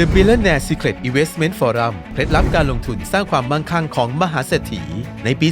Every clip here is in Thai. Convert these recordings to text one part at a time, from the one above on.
The Billionaire Secret Investment Forum เคล็ดลับการลงทุนสร้างความมั่งคั่งของมหาเศรษฐี ในปี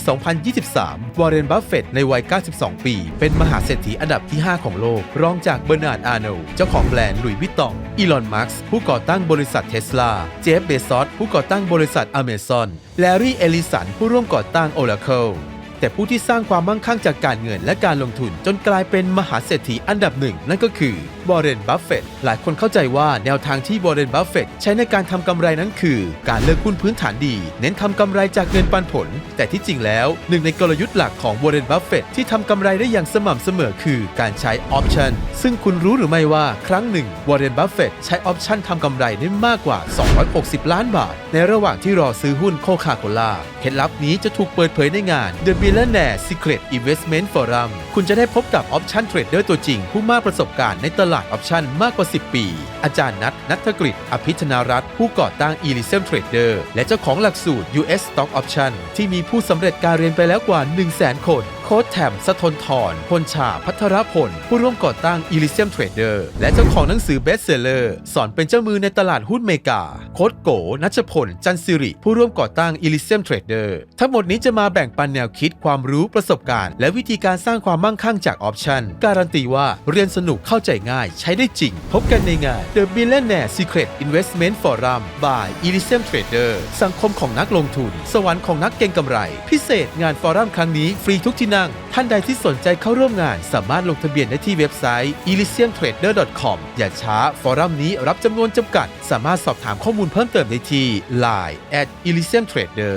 2023 วอร์เรน บัฟเฟตต์ในวัย 92 ปี เป็นมหาเศรษฐีอันดับที่ 5 ของโลก รองจากเบอร์นาร์ด อาร์โนเจ้าของแบรนด์หลุยส์วิตตอง อีลอน มาร์กซ์ผู้ก่อตั้งบริษัทเทสลา เจฟ เบซอสผู้ก่อตั้งบริษัทอเมซอน แลรี่ เอลิสัน ผู้ร่วมก่อตั้ง Oracle แต่ผู้ที่สร้างความมั่งคั่งจากการเงินและการลงทุนจนกลายเป็นมหาเศรษฐีอันดับหนึ่ง นั่นก็คือวอร์เรนบัฟเฟตหลายคนเข้าใจว่าแนวทางที่วอร์เรนบัฟเฟตใช้ในการทำกำไรนั้นคือ การเลือกหุ้นพื้นฐานดี เน้นทำกำไรจากเงินปันผล แต่ที่จริงแล้วหนึ่งในกลยุทธ์หลักของวอร์เรนบัฟเฟตที่ทำกำไรได้อย่างสม่ำเสมอคือการใช้ออปชันซึ่งคุณรู้หรือไม่ว่าครั้งหนึ่งวอร์เรนบัฟเฟตใช้ออปชันทำกำไรได้มากกว่า 260 ล้านบาท ในระหว่างที่รอซื้อหุ้นโคคาโคล่าเคล็ดลับนี้จะถูกเปิดเผยในงาน The Billionaire Secret Investment Forum คุณจะได้พบกับออปชันเทรดเดอร์ตัวจริง ผู้มากประสบการณ์ในตลาดออปชันมากกว่า 10 ปี อาจารย์นัทนัทกฤษอภิชนารัตผู้ก่อตั้ง Elysium Trader และเจ้าของหลักสูตร US Stock Option ที่มีผู้สำเร็จการเรียนไปแล้วกว่า 100,000 คน โค้ดแถมสะทนทรพลชาพัทรพล ผู้ร่วมก่อตั้ง Elysium Trader และเจ้าของหนังสือ Bestseller สอนเป็นเจ้ามือในตลาดหุ้นเมกา โค้ดโกนัชพล จันสิริ ผู้ร่วมก่อตั้ง Elysium Trader ทั้งหมดนี้จะมาแบ่งปันแนวคิดความรู้ประสบการณ์ และวิธีการสร้างความมั่งคั่งจากออปชันการันตีว่าเรียนสนุกเข้าใจง่ายใช้ได้จริง พบกันในงาน The Billionaire Secret Investment Forum by Elysium Trader สังคมของนักลงทุน สวรรค์ของนักเก็งกำไร พิเศษงานฟอรัมครั้งนี้ฟรีทุกที่นั่ง ท่านใดที่สนใจเข้าร่วมงาน สามารถลงทะเบียนได้ที่เว็บไซต์ elysiumtrader.com อย่าช้า ฟอรัมนี้รับจำนวนจำกัด สามารถสอบถามข้อมูลเพิ่มเติมได้ที่ Line at elysium trader